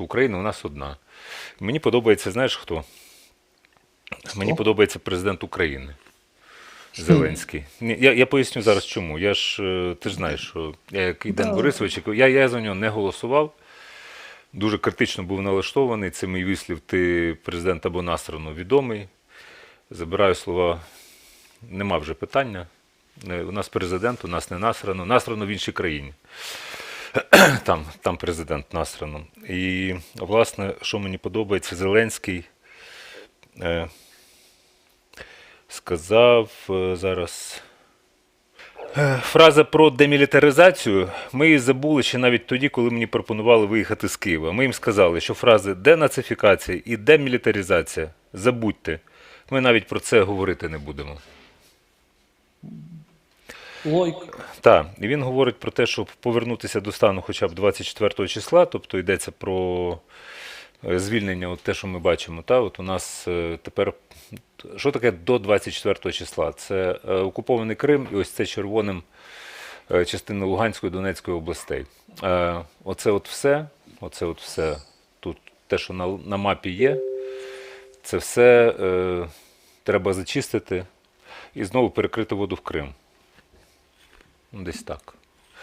що Україна у нас одна. Мені подобається, знаєш хто? Мені подобається президент України. Зеленський. Ні, я, я поясню зараз чому. Я ж, е, ти ж знаєш, що я як і Ден Да. Борисович, я, я за нього не голосував. Дуже критично був налаштований. Це мій вислів, ти президент або насрано відомий. Забираю слова, нема вже питання. У нас президент, у нас не насрано. Насрано в іншій країні. Там, там президент насрано. І, власне, що мені подобається, Зеленський е, сказав е, зараз. Е, Фраза про демілітаризацію ми її забули ще навіть тоді, коли мені пропонували виїхати з Києва. Ми їм сказали, що фрази денацифікація і демілітаризація забудьте. Ми навіть про це говорити не будемо. Лойк. Так, і він говорить про те, щоб повернутися до стану хоча б 24 числа, тобто йдеться про е, звільнення, от те, що ми бачимо. Та, от у нас е, тепер що таке до 24 числа? Це е, окупований Крим і ось це червоним частина Луганської Донецької областей. Оце от все, оце от все тут, те, що на, на мапі є, це все е, треба зачистити і знову перекрити воду в Крим. um destaque.